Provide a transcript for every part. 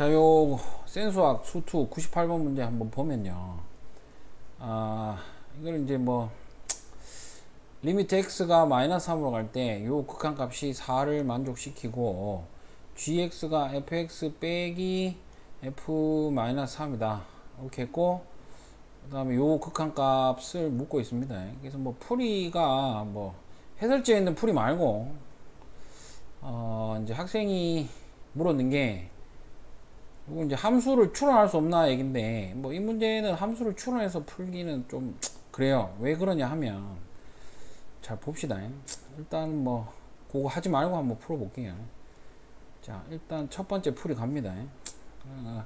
자, 요 센수학 수투 98번 문제 한번 보면요. 아, 이걸 이제 뭐 리미트 x가 마이너스 3으로 갈 때 요 극한값이 4를 만족시키고 gx가 fx 빼기 f 마이너스 3이다. 이렇게 했고 그 다음에 요 극한값을 묻고 있습니다. 그래서 뭐 풀이가 뭐 해설지에 있는 풀이 말고 어 이제 학생이 물었는 게 이거 이제 함수를 추론할 수 없나 얘긴데 뭐 이 문제는 함수를 추론해서 풀기는 좀 그래요. 왜 그러냐 하면 잘 봅시다. 일단 뭐 그거 하지 말고 한번 풀어볼게요. 자 일단 첫 번째 풀이 갑니다. 어,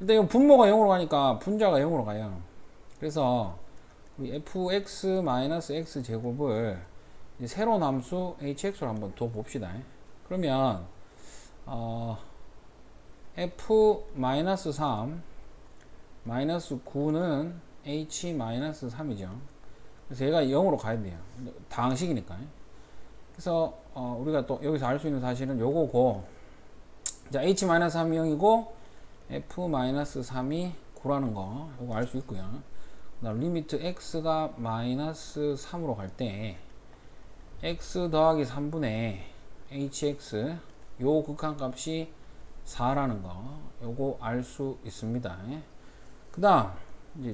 일단 이거 분모가 0으로 가니까 분자가 0으로 가요. 그래서 우리 fx-x 제곱을 새로운 함수 hx로 한번 둬 봅시다. 그러면 어, f-3 마이너스 9는 h-3이죠. 그래서 얘가 0으로 가야 돼요. 다항식이니까. 그래서 어, 우리가 또 여기서 알 수 있는 사실은 요거고 자 h-3이 0이고 f-3이 9라는 거 요거 알 수 있고요. 그다음 리미트 x가 마이너스 3으로 갈 때 x 더하기 3분의 hx 요 극한값이 4라는 거 요거 알 수 있습니다. 그 다음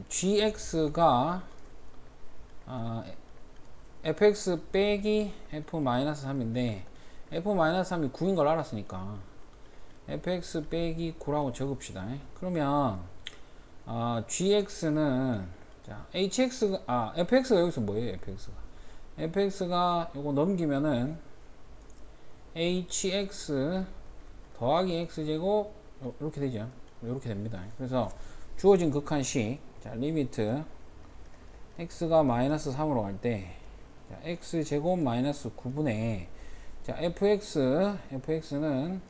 gx가 아, fx 빼기 f-3인데 f-3이 9인 걸 알았으니까 fx 빼기 9라고 적읍시다. 그러면 아, gx는 자, hx가 아, fx가 여기서 뭐예요? fx가 fx가 요거 넘기면은 hx 더하기 x제곱 이렇게 되죠. 이렇게 됩니다. 그래서 주어진 극한식 자, 리미트 x가 마이너스 3으로 갈 때 x제곱 마이너스 9분의 자, fx fx는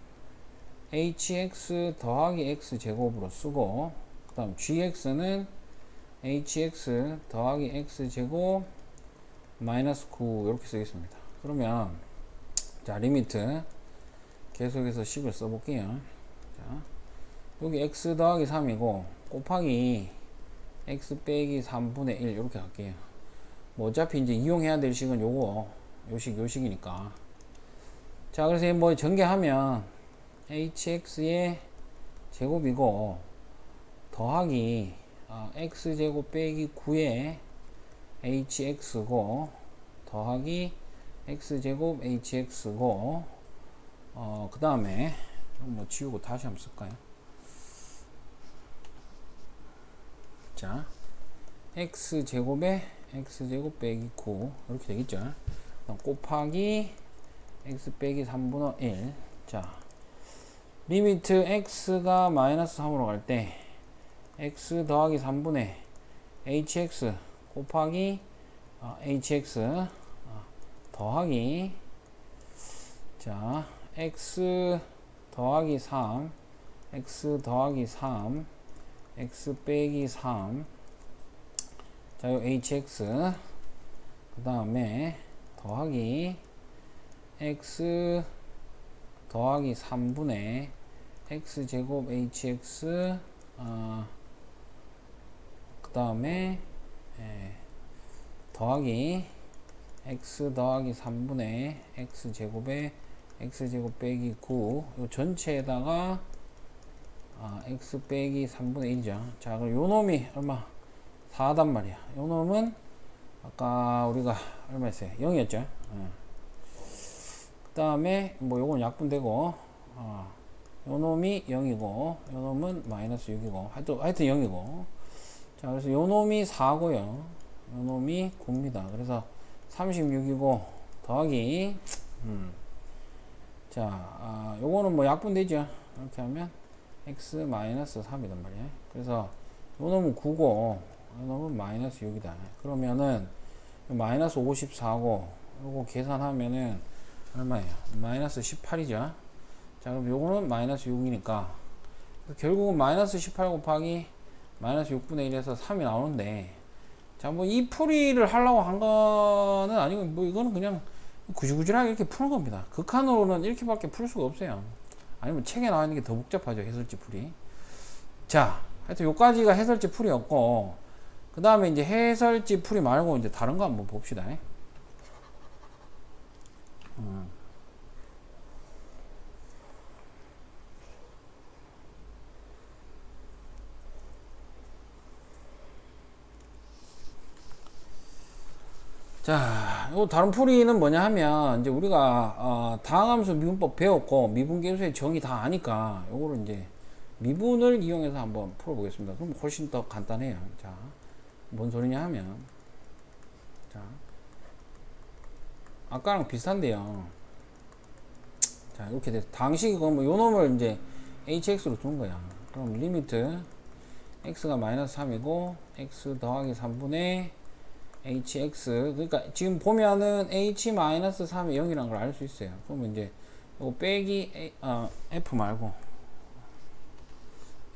hx 더하기 x제곱으로 쓰고 그 다음 gx는 hx 더하기 x제곱 마이너스 9 이렇게 쓰겠습니다. 그러면 자 리미트 계속해서 식을 써볼게요. 자, 여기 x 더하기 3이고 곱하기 x 빼기 3분의 1 이렇게 할게요. 뭐 어차피 이제 이용해야 될 식은 요거 요식 요식이니까 자 그래서 뭐 전개하면 hx의 제곱이고 더하기 아, x제곱 빼기 9의 hx고 더하기 x제곱 hx고 어, 그 다음에 뭐 지우고 다시 한번 쓸까요? 자, x제곱에 x제곱 빼기 9 이렇게 되겠죠? 곱하기 x 빼기 3분의 1 자, 리미트 x가 마이너스 3으로 갈 때 x 더하기 3분의 hx 곱하기 어, hx 어, 더하기 자 x 더하기 3 x 더하기 3 x 빼기 3 자, 요 hx 그 다음에 더하기 x 더하기 3분의 x 제곱 hx 어, 그 다음에 예, 더하기 x 더하기 3분의 x 제곱에 x제곱 빼기 9, 요 전체에다가 아, x 빼기 3분의 1이죠. 자, 그럼 요 놈이 얼마? 4단 말이야. 요 놈은 아까 우리가 얼마 했어요? 0이었죠. 예. 그 다음에 뭐 요건 약분되고 어, 요 놈이 0이고 요 놈은 마이너스 6이고 하여튼, 하여튼 0이고 자 그래서 요 놈이 4고요 요 놈이 9입니다 그래서 36이고 더하기 음. 자, 아, 요거는 뭐 약분 되죠. 이렇게 하면 x 마이너스 3이단 말이에요. 그래서 요 놈은 9고, 요 놈은 마이너스 6이다. 그러면은 마이너스 54고, 요거 계산하면은 얼마예요? 마이너스 18이죠. 자, 그럼 요거는 마이너스 6이니까 결국은 마이너스 18 곱하기 마이너스 6분의 1에서 3이 나오는데 자, 뭐 이 풀이를 하려고 한 거는 아니고 뭐 이거는 그냥 구질구질하게 이렇게 푸는 겁니다. 극한으로는 이렇게밖에 풀 수가 없어요. 아니면 책에 나와 있는 게 더 복잡하죠 해설지 풀이 자 하여튼 요까지가 해설지 풀이었고 그 다음에 이제 해설지 풀이 말고 이제 다른 거 한번 봅시다 음. 자, 요 다른 풀이는 뭐냐 하면 이제 우리가 어, 다항함수 미분법 배웠고 미분 계수의 정의 다 아니까 요거를 이제 미분을 이용해서 한번 풀어보겠습니다. 그럼 훨씬 더 간단해요. 자, 뭔 소리냐 하면 자, 아까랑 비슷한데요. 자, 이렇게 돼서 당식이고 뭐요 놈을 이제 hx로 둔 거야. 그럼 리미트 x가 마이너스 3이고 x 더하기 3분의 hx. 그러니까 지금 보면은 h-3이 0이라는 걸 알 수 있어요. 그러면 이제 요 빼기 A, 어, f 말고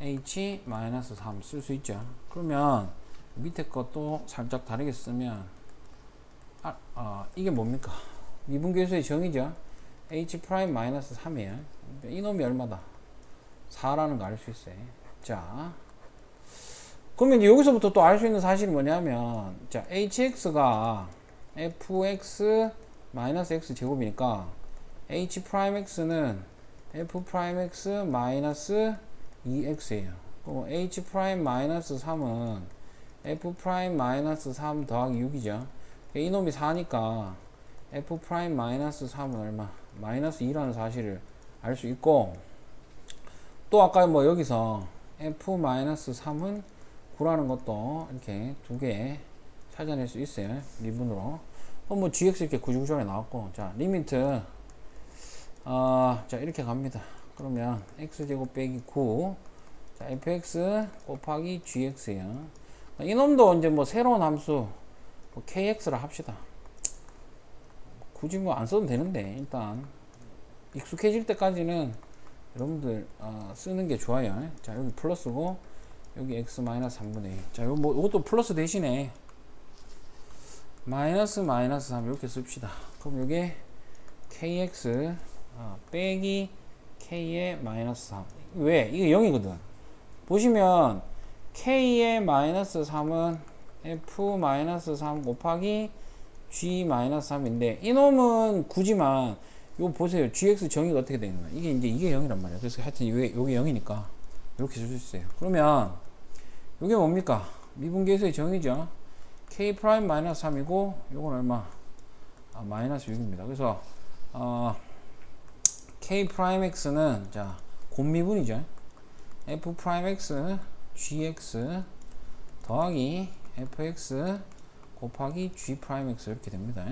h-3 쓸 수 있죠. 그러면 밑에 것도 살짝 다르게 쓰면 아, 어, 이게 뭡니까? 미분계수의 정의죠. H'-3이에요. 이놈이 얼마다? 4라는 거 알 수 있어요. 자 그러면 이제 여기서부터 또 알 수 있는 사실이 뭐냐면 자 hx가 fx 마이너스 x 제곱이니까 h 프라임 x는 f 프라임 x 마이너스 2x예요. 그럼 h 프라임 마이너스 3은 f 프라임 마이너스 3 더하기 6이죠. 이놈이 4니까 f 프라임 마이너스 3은 얼마? 마이너스 2라는 사실을 알 수 있고 또 아까 뭐 여기서 f 마이너스 3은 9라는 것도 이렇게 두 개 찾아낼 수 있어요. 미분으로. 그럼 뭐 gx 이렇게 구조구조에 나왔고, 자, 리미트, 어, 자, 이렇게 갑니다. 그러면 x제곱 빼기 9, 자, fx 곱하기 gx예요. 이놈도 이제 뭐 새로운 함수, 뭐 kx라 합시다. 굳이 뭐 안 써도 되는데, 일단, 익숙해질 때까지는 여러분들, 어, 쓰는 게 좋아요. 자, 여기 플러스고, 여기 x 마이너스 3분의 1. 자, 요 뭐, 이것도 플러스 대신에 마이너스 마이너스 3 이렇게 씁시다. 그럼 요게 kx 어, 빼기 k의 마이너스 3. 왜? 이게 0이거든. 보시면 k의 마이너스 3은 f 마이너스 3 곱하기 g 마이너스 3인데 이놈은 굳이만 요 보세요. gx 정의가 어떻게 되는 거야? 이게 이제 이게 0이란 말이야. 그래서 하여튼 요게, 요게 0이니까 이렇게 쓸 수 있어요. 그러면 이게 뭡니까? 미분계수의 정의죠. k 프라임 마이너스 3이고 요건 얼마? 아, 마이너스 6입니다. 그래서 어, k 프라임 x는 자 곱미분이죠. f 프라임 x gx 더하기 fx 곱하기 g 프라임 x 이렇게 됩니다.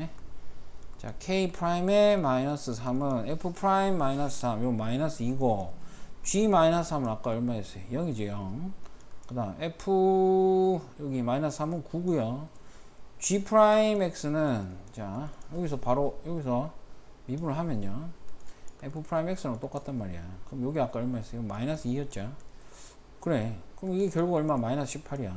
자 k 프라임의 마이너스 3은 f 프라임 마이너스 3, 요 마이너스 2고 g 마이너스 3은 아까 얼마였어요? 0이죠 0. 그 다음 f 여기 마이너스 3은 9고요 g 프라임 x는 자 여기서 바로 여기서 미분을 하면요 f 프라임 x랑 똑같단 말이야 그럼 여기 아까 얼마였어요? 마이너스 2였죠 그래 그럼 이게 결국 얼마? 마이너스 18이야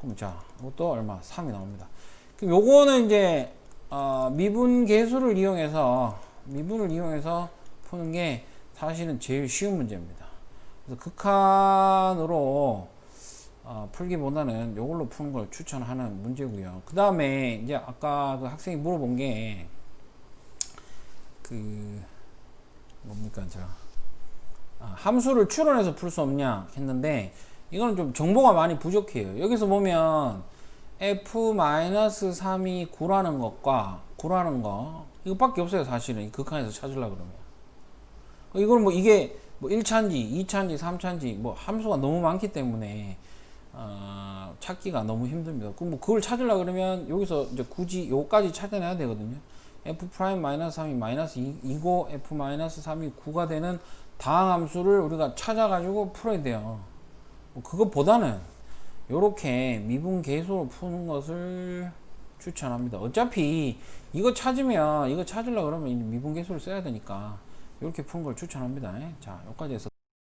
그럼 자 이것도 얼마? 3이 나옵니다 그럼 요거는 이제 어, 미분 계수를 이용해서 미분을 이용해서 푸는 게 사실은 제일 쉬운 문제입니다 그래서 극한으로 어, 풀기보다는 이걸로 푸는 걸 추천하는 문제고요. 그 다음에 이제 아까 그 학생이 물어본 게 그 뭡니까 저 아, 함수를 추론해서 풀 수 없냐 했는데 이거는 좀 정보가 많이 부족해요. 여기서 보면 f-3이 9라는 것과 9라는 거 이것밖에 없어요 사실은 이 극한에서 찾으려 그러면 이걸 뭐 이게 뭐 1차인지 2차인지 3차인지 뭐 함수가 너무 많기 때문에 어, 찾기가 너무 힘듭니다. 그럼 뭐 그걸 찾으려 그러면 여기서 이제 굳이 요까지 찾아내야 되거든요. f 프라임 마이너스 3이 마이너스 2, 고 f 마이너스 3이 9가 되는 다항함수를 우리가 찾아가지고 풀어야 돼요. 뭐 그것보다는 요렇게 미분 계수로 푸는 것을 추천합니다. 어차피 이거 찾으면 이거 찾으려 그러면 미분 계수를 써야 되니까 이렇게 푸는 걸 추천합니다. 자, 여기까지 해서